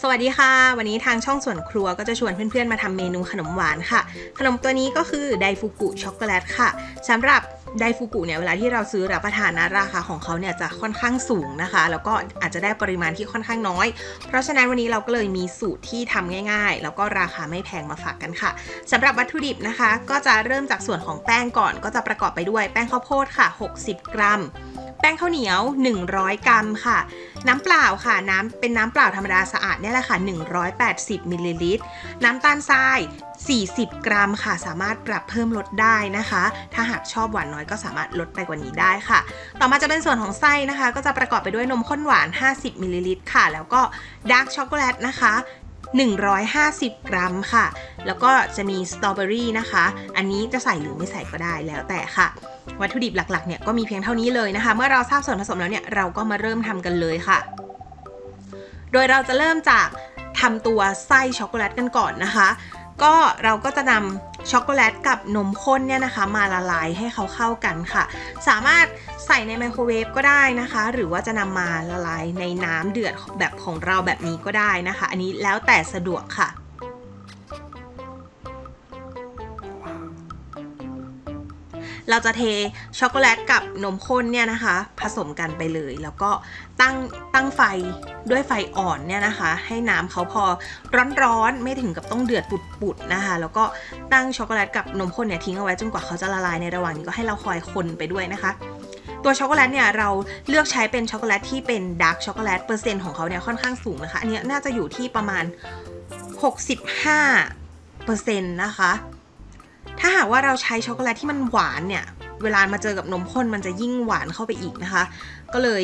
สวัสดีค่ะ วันนี้ทางช่องส่วนครัวก็จะชวนเพื่อนๆมาทำเมนูขนมหวานค่ะ ขนมตัวนี้ก็คือไดฟูกุช็อกโกแลตค่ะสำหรับ ไดฟูกุเนี่ยเวลาที่เราซื้อรับประทานนะราคาของเขาเนี่ยจะค่อนข้างสูงนะคะ แล้วก็อาจจะได้ปริมาณที่ค่อนข้างน้อย เพราะฉะนั้นวันนี้เราก็เลยมีสูตรที่ทำง่าย ๆ แล้วก็ราคาไม่แพงมาฝากกันค่ะสำหรับวัตถุดิบนะคะ ก็จะเริ่มจากส่วนของแป้งก่อน ก็จะประกอบไปด้วยแป้งข้าวโพดค่ะ 60 กรัมแป้งข้าวเหนียว 100 กรัมค่ะ น้ำเปล่าค่ะ น้ำเป็นน้ำเปล่าธรรมดาสะอาดเนี่ยแหละค่ะ 180 มิลลิลิตร น้ำตาลทราย40 กรัมค่ะ สามารถปรับเพิ่มลดได้นะคะ ถ้าหากชอบหวานน้อยก็สามารถลดไปกว่านี้ได้ค่ะ ต่อมาจะเป็นส่วนของไส้นะคะ ก็จะประกอบไปด้วยนมข้นหวาน 50มิลลิลิตรค่ะ แล้วก็ดาร์กช็อกโกแลตนะคะ150 กรัมค่ะ แล้วก็จะมีสตรอเบอรี่นะคะ อันนี้จะใส่หรือไม่ใส่ก็ได้แล้วแต่ค่ะ วัตถุดิบหลักๆเนี่ยก็มีเพียงเท่านี้เลยนะคะ เมื่อเราทราบส่วนผสมแล้วเนี่ยเราก็มาเริ่มทำกันเลยค่ะ โดยเราจะเริ่มจากทำตัวไส้ช็อกโกแลตกันก่อนนะคะ ก็เราก็จะนำช็อกโกแลตกับนมข้นเนี่ยนะคะ มาละลายให้เขาเข้ากันค่ะ สามารถใส่ในไมโครเวฟก็ได้นะคะ หรือว่าจะนำมาละลายในน้ำเดือดแบบของเราแบบนี้ก็ได้นะคะ อันนี้แล้วแต่สะดวกค่ะ เราจะเทช็อกโกแลตกับนมข้นเนี่ยนะคะ ผสมกันไปเลย แล้วก็ตั้งตั้งไฟด้วยไฟอ่อนเนี่ยนะคะ ให้น้ำเขาพอร้อนๆไม่ถึงกับต้องเดือดปุดๆนะคะ แล้วก็ตั้งช็อกโกแลตกับนมข้นเนี่ยทิ้งเอาไว้จนกว่าเขาจะละลายในระหว่างนี้ก็ให้เราคอยคนไปด้วยนะคะตัวช็อกโกแลตเนี่ยเราเลือกใช้เป็นช็อกโกแลตที่เป็นดาร์กช็อกโกแลตเปอร์เซ็นต์ของเขาเนี่ยค่อนข้างสูงนะคะ อันนี้น่าจะอยู่ที่ประมาณ 65เปอร์เซ็นต์นะคะ หากว่าเราใช้ช็อกโกแลตที่มันหวานเนี่ย เวลามาเจอกับนมข้นมันจะยิ่งหวานเข้าไปอีกนะคะ ก็เลย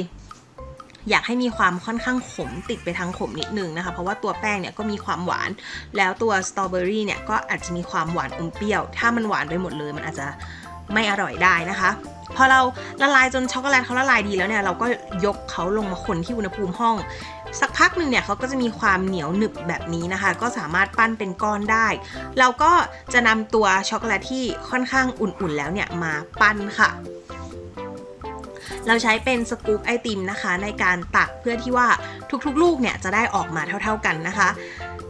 อยากให้มีความค่อนข้างขมติดไปทางขมนิดนึงนะคะ เพราะว่าตัวแป้งเนี่ยก็มีความหวาน แล้วตัวสตรอเบอรี่เนี่ยก็อาจจะมีความหวานอมเปรี้ยว ถ้ามันหวานไปหมดเลย มันอาจจะไม่อร่อยได้นะคะ พอเราละลายจนช็อกโกแลตเขาละลายดีแล้วเนี่ยเราก็ยกเขาลงมาคนที่อุณหภูมิห้อง สักพักหนึ่งเนี่ยเขาก็จะมีความเหนียวหนึบแบบนี้นะคะ ก็สามารถปั้นเป็นก้อนได้ เราก็จะนำตัวช็อกโกแลตที่ค่อนข้างอุ่นๆแล้วเนี่ยมาปั้นค่ะเราใช้เป็นสกู๊ปไอติมนะคะ ในการตักเพื่อที่ว่าทุกๆ ลูกเนี่ยจะได้ออกมาเท่าๆกันนะคะ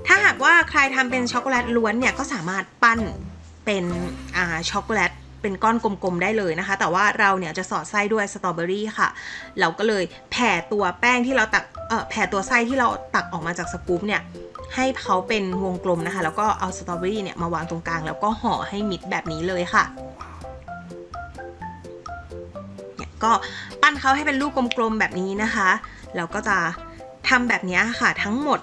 ถ้าหากว่าใครทำเป็นช็อกโกแลตล้วนเนี่ยก็สามารถปั้นเป็นช็อกโกแลต เป็นก้อนกลมๆได้เลยนะคะ แต่ว่าเราเนี่ยจะสอดไส้ด้วยสตรอเบอรี่ค่ะ เราก็เลยแผ่ตัวแป้งที่เราตักเออแผ่ตัวไส้ที่เราตักออกมาจากสกู๊ปเนี่ยให้เขาเป็นวงกลมนะคะ แล้วก็เอาสตรอเบอรี่เนี่ยมาวางตรงกลาง แล้วก็ห่อให้มิดแบบนี้เลยค่ะเนี่ยก็ปั้นเขาให้เป็นลูกกลมๆแบบนี้นะคะแล้วก็จะทำแบบนี้ค่ะทั้งหมด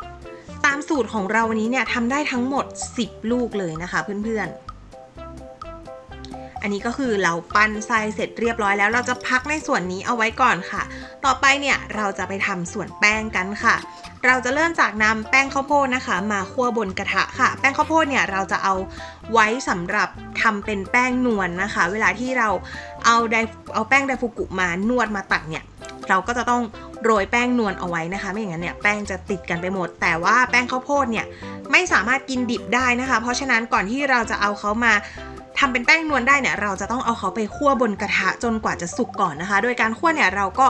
ตามสูตรของเราวันนี้เนี่ยทำได้ทั้งหมด 10 ลูกเลยนะคะเพื่อนๆ อันนี้ก็คือเราปั้นไส้เสร็จเรียบร้อยแล้ว เราจะพักในส่วนนี้เอาไว้ก่อนค่ะ ต่อไปเนี่ยเราจะไปทำส่วนแป้งกันค่ะ เราจะเริ่มจากนำแป้งข้าวโพดนะคะ มาคั่วบนกระทะค่ะ แป้งข้าวโพดเนี่ยเราจะเอาไว้สำหรับทำเป็นแป้งนวลนะคะ เวลาที่เราเอาไดเอาแป้งไดฟูกุมานวดมาตักเนี่ยเราก็จะต้องโรยแป้งนวลเอาไว้นะคะ ไม่อย่างนั้นเนี่ยแป้งจะติดกันไปหมด แต่ว่าแป้งข้าวโพดเนี่ยไม่สามารถกินดิบได้นะคะ เพราะฉะนั้นก่อนที่เราจะเอาเขามา ทำเป็นแป้งนวลได้เนี่ยเราจะต้องเอาเขาไปคั่วบนกระทะจนกว่าจะสุกก่อนนะคะ โดยการคั่วเนี่ยเราก็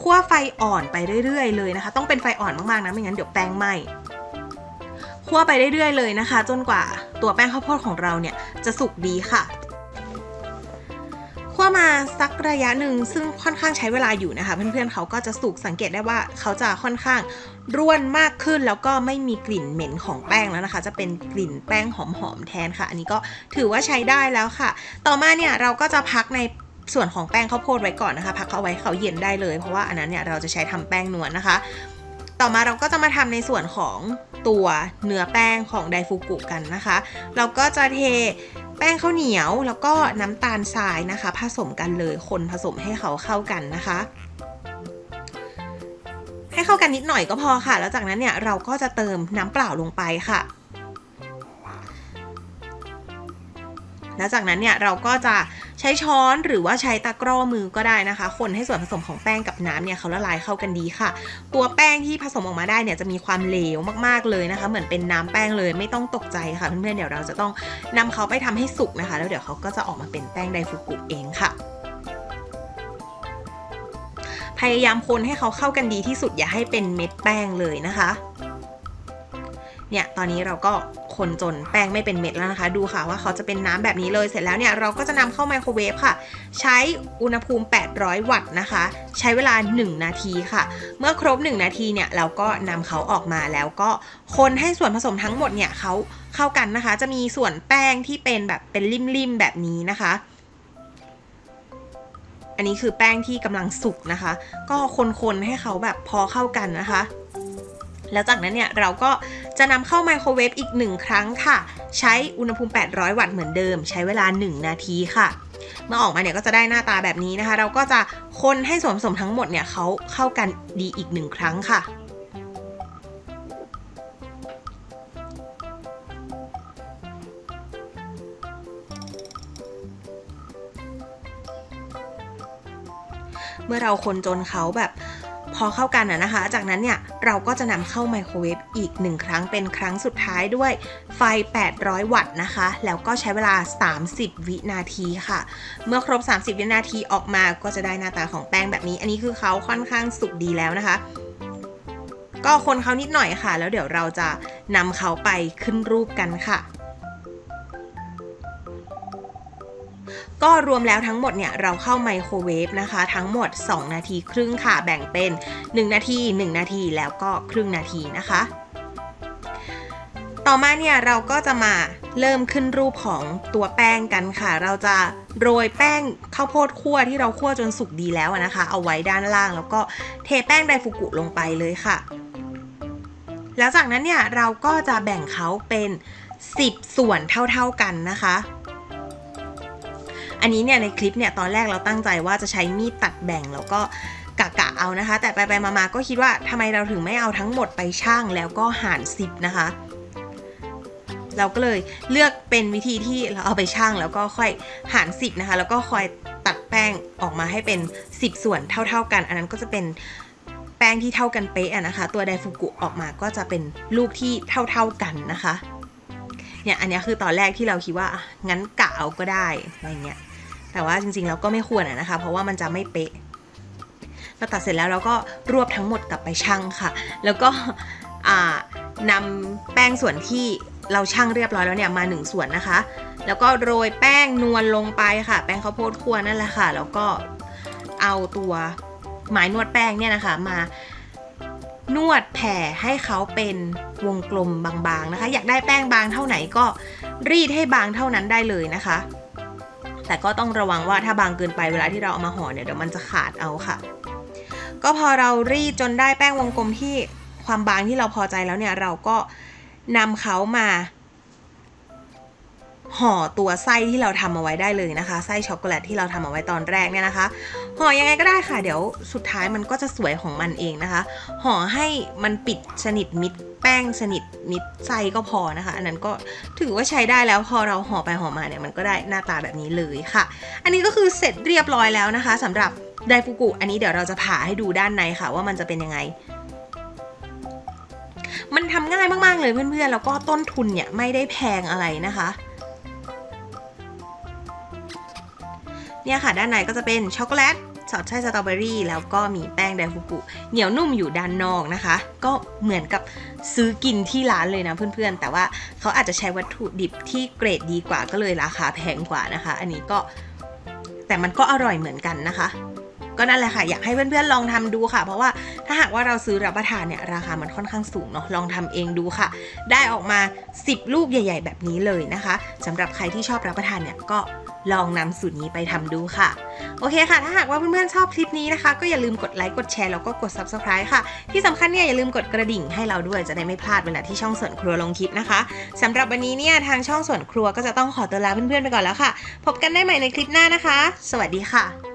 คั่วไฟอ่อนไปเรื่อยๆเลยนะคะ ต้องเป็นไฟอ่อนมากๆนะไม่งั้นเดี๋ยวแป้งไหม้คั่วไปเรื่อยๆเลยนะคะ จนกว่าตัวแป้งข้าวโพดของเราเนี่ยจะสุกดีค่ะ คั่วมาสักระยะหนึ่งซึ่งค่อนข้างใช้เวลาอยู่นะคะ เพื่อนๆเขาก็จะสุกสังเกตได้ว่าเขาจะค่อนข้างร่วนมากขึ้นแล้วก็ไม่มีกลิ่นเหม็นของแป้งแล้วนะคะ จะเป็นกลิ่นแป้งหอมๆแทนค่ะ อันนี้ก็ถือว่าใช้ได้แล้วค่ะ ต่อมาเนี่ยเราก็จะพักในส่วนของแป้งข้าวโพดไว้ก่อนนะคะ พักเอาไว้เขาเย็นได้เลย เพราะว่าอันนั้นเนี่ยเราจะใช้ทำแป้งนวลนะคะ ต่อมาเราก็จะมาทำในส่วนของตัวเนื้อแป้งของไดฟูกุกันนะคะ เราก็จะเท แป้งข้าวเหนียวแล้วก็น้ำตาลทรายนะคะ ผสมกันเลยคนผสมให้เขาเข้ากันนะคะ ให้เข้ากันนิดหน่อยก็พอค่ะ แล้วจากนั้นเนี่ยเราก็จะเติมน้ำเปล่าลงไปค่ะ แล้วจากนั้นเนี่ยเราก็จะใช้ช้อนหรือว่าใช้ตะกร้อมือก็ได้นะคะ คนให้ส่วนผสมของแป้งกับน้ำเนี่ยเขาละลายเข้ากันดีค่ะ ตัวแป้งที่ผสมออกมาได้เนี่ยจะมีความเหลวมากๆเลยนะคะ เหมือนเป็นน้ำแป้งเลยไม่ต้องตกใจค่ะเพื่อนๆเดี๋ยวเราจะต้องนำเขาไปทำให้สุกนะคะ แล้วเดี๋ยวเขาก็จะออกมาเป็นแป้งไดฟูกุเองค่ะพยายามคนให้เขาเข้ากันดีที่สุดอย่าให้เป็นเม็ดแป้งเลยนะคะ เนี่ยตอนนี้เราก็ คนจนแป้งไม่เป็นเม็ดแล้วนะคะ ดูค่ะว่าเขาจะเป็นน้ำแบบนี้เลยเสร็จแล้วเนี่ยเราก็จะนำเข้าไมโครเวฟค่ะ ใช้อุณหภูมิ 800 วัตต์นะคะ ใช้เวลา 1 นาทีค่ะ เมื่อครบ 1 นาทีเนี่ยเราก็นำเขาออกมาแล้วก็คนให้ส่วนผสมทั้งหมดเนี่ยเขาเข้ากันนะคะ จะมีส่วนแป้งที่เป็นแบบเป็นริมๆแบบนี้นะคะอันนี้คือแป้งที่กำลังสุกนะคะ ก็คนๆให้เขาแบบพอเข้ากันนะคะ แล้วจากนั้นเนี่ยเราก็จะนำเข้าไมโครเวฟอีก 1 ครั้งค่ะ ใช้อุณหภูมิ 800 วัตต์เหมือนเดิม ใช้เวลา 1 นาทีค่ะ เมื่อออกมาเนี่ยก็จะได้หน้าตาแบบนี้นะคะ เราก็จะคนให้ส่วนผสมทั้งหมดเนี่ยเขาเข้ากันดีอีกหนึ่งครั้งค่ะเมื่อเราคนจนเขาแบบ อเข้ากันอะนะคะ จากนั้นเนี่ยเราก็จะนำเข้าไมโครเวฟอีกหนึ่งครั้งเป็นครั้งสุดท้ายด้วยไฟ 800 วัตต์นะคะ แล้วก็ใช้เวลา 30 วินาทีค่ะ เมื่อครบ 30 วินาทีออกมาก็จะได้หน้าตาของแป้งแบบนี้ อันนี้คือเขาค่อนข้างสุกดีแล้วนะคะ ก็คนเขานิดหน่อยค่ะ แล้วเดี๋ยวเราจะนำเขาไปขึ้นรูปกันค่ะ ก็รวมแล้วทั้งหมดเนี่ยเราเข้าไมโครเวฟนะคะ ทั้งหมด 2 นาทีครึ่งค่ะ แบ่งเป็น 1 นาที 1 นาทีแล้วก็ครึ่งนาทีนะคะ ต่อมาเนี่ยเราก็จะมาเริ่มขึ้นรูปของตัวแป้งกันค่ะ เราจะโรยแป้งข้าวโพดคั่วที่เราคั่วจนสุกดีแล้วนะคะ เอาไว้ด้านล่าง แล้วก็เทแป้งไดฟุกุลงไปเลยค่ะ แล้วจากนั้นเนี่ยเราก็จะแบ่งเขาเป็น 10 ส่วนเท่าๆกันนะคะ อันนี้เนี่ยในคลิปเนี่ยตอนแรกเราตั้งใจว่าจะใช้มีดตัดแบ่งแล้วก็กะกะเอานะคะ แต่ไปไปมาๆก็คิดว่าทำไมเราถึงไม่เอาทั้งหมดไปช่างแล้วก็หารสิบนะคะ เราก็เลยเลือกเป็นวิธีที่เราเอาไปช่างแล้วก็ค่อยหารสิบนะคะ แล้วก็คอยตัดแป้งออกมาให้เป็น 10 ส่วนเท่า ๆกัน อันนั้นก็จะเป็นแป้งที่เท่ากันเป๊ะนะคะ ตัวไดฟูกุออกมาก็จะเป็นลูกที่เท่าๆกันนะคะเนี่ยอันนี้คือตอนแรกที่เราคิดว่างั้นกะเอาก็ได้อะไรเงี้ย แต่ว่าจริงๆเราก็ไม่ควรนะคะ เพราะว่ามันจะไม่เป๊ะเราตัดเสร็จแล้วเราก็รวบทั้งหมดกลับไปชั่งค่ะ แล้วก็อ่านำแป้งส่วนที่เราชั่งเรียบร้อยแล้วเนี่ยมาหนึ่งส่วนนะคะ แล้วก็โรยแป้งนวลลงไปค่ะ แป้งข้าวโพดคั่วนั่นแหละค่ะ แล้วก็เอาตัวไม้นวดแป้งเนี่ยนะคะมานวดแผ่ให้เขาเป็นวงกลมบางๆนะคะ อยากได้แป้งบางเท่าไหนก็รีดให้บางเท่านั้นได้เลยนะคะ แต่ก็ต้องระวังว่าถ้าบางเกินไปเวลาที่เราเอามาห่อเนี่ยเดี๋ยวมันจะขาดเอาค่ะ ก็พอเรารีดจนได้แป้งวงกลมที่ความบางที่เราพอใจแล้วเนี่ยเราก็นำเขามา ห่อตัวไส้ที่เราทำเอาไว้ได้เลยนะคะไส้ช็อกโกแลตที่เราทำเอาไว้ตอนแรกเนี่ยนะคะห่อยังไงก็ได้ค่ะ เดี๋ยวสุดท้ายมันก็จะสวยของมันเองนะคะห่อให้มันปิดสนิทมิดแป้งสนิทมิดไส้ก็พอนะคะ อันนั้นก็ถือว่าใช้ได้แล้วพอเราห่อไปห่อมาเนี่ยมันก็ได้หน้าตาแบบนี้เลยค่ะ อันนี้ก็คือเสร็จเรียบร้อยแล้วนะคะสำหรับไดฟูกุอันนี้เดี๋ยวเราจะผ่าให้ดูด้านในค่ะ ว่ามันจะเป็นยังไงมันทำง่ายมาก ๆ เลยเพื่อนๆ แล้วก็ต้นทุนเนี่ยไม่ได้แพงอะไรนะคะ เนี่ยค่ะ ด้านในก็จะเป็นช็อกโกแลตสอดไส้สตรอเบอรี่แล้วก็มีแป้งแดฟูกุเหนียวนุ่มอยู่ด้านนอกนะคะ ก็เหมือนกับซื้อกินที่ร้านเลยนะเพื่อนๆ แต่ว่าเขาอาจจะใช้วัตถุดิบที่เกรดดีกว่าก็เลยราคาแพงกว่านะคะ อันนี้ก็แต่มันก็อร่อยเหมือนกันนะคะ ก็นั่นแหละค่ะ อยากให้เพื่อนๆลองทำดูค่ะ เพราะว่าถ้าหากว่าเราซื้อรับประทานเนี่ยราคามันค่อนข้างสูงเนาะลองทำเองดูค่ะ ได้ออกมา 10 ลูกใหญ่ ๆ แบบนี้เลยนะคะสำหรับใครที่ชอบรับประทานเนี่ยก็ลองนำสูตรนี้ไปทำดูค่ะ โอเคค่ะ ถ้าหากว่าเพื่อนๆชอบคลิปนี้นะคะ ก็อย่าลืมกดไลค์กดแชร์แล้วก็กด subscribe ค่ะ ที่สำคัญเนี่ยอย่าลืมกดกระดิ่งให้เราด้วยจะได้ไม่พลาดเวลาที่ช่องส่วนครัวลงคลิปนะคะสำหรับวันนี้เนี่ยทางช่องส่วนครัวก็จะต้องขอตัวลาเพื่อนๆไปก่อนแล้วค่ะ พบกันได้ใหม่ในคลิปหน้านะคะ สวัสดีค่ะ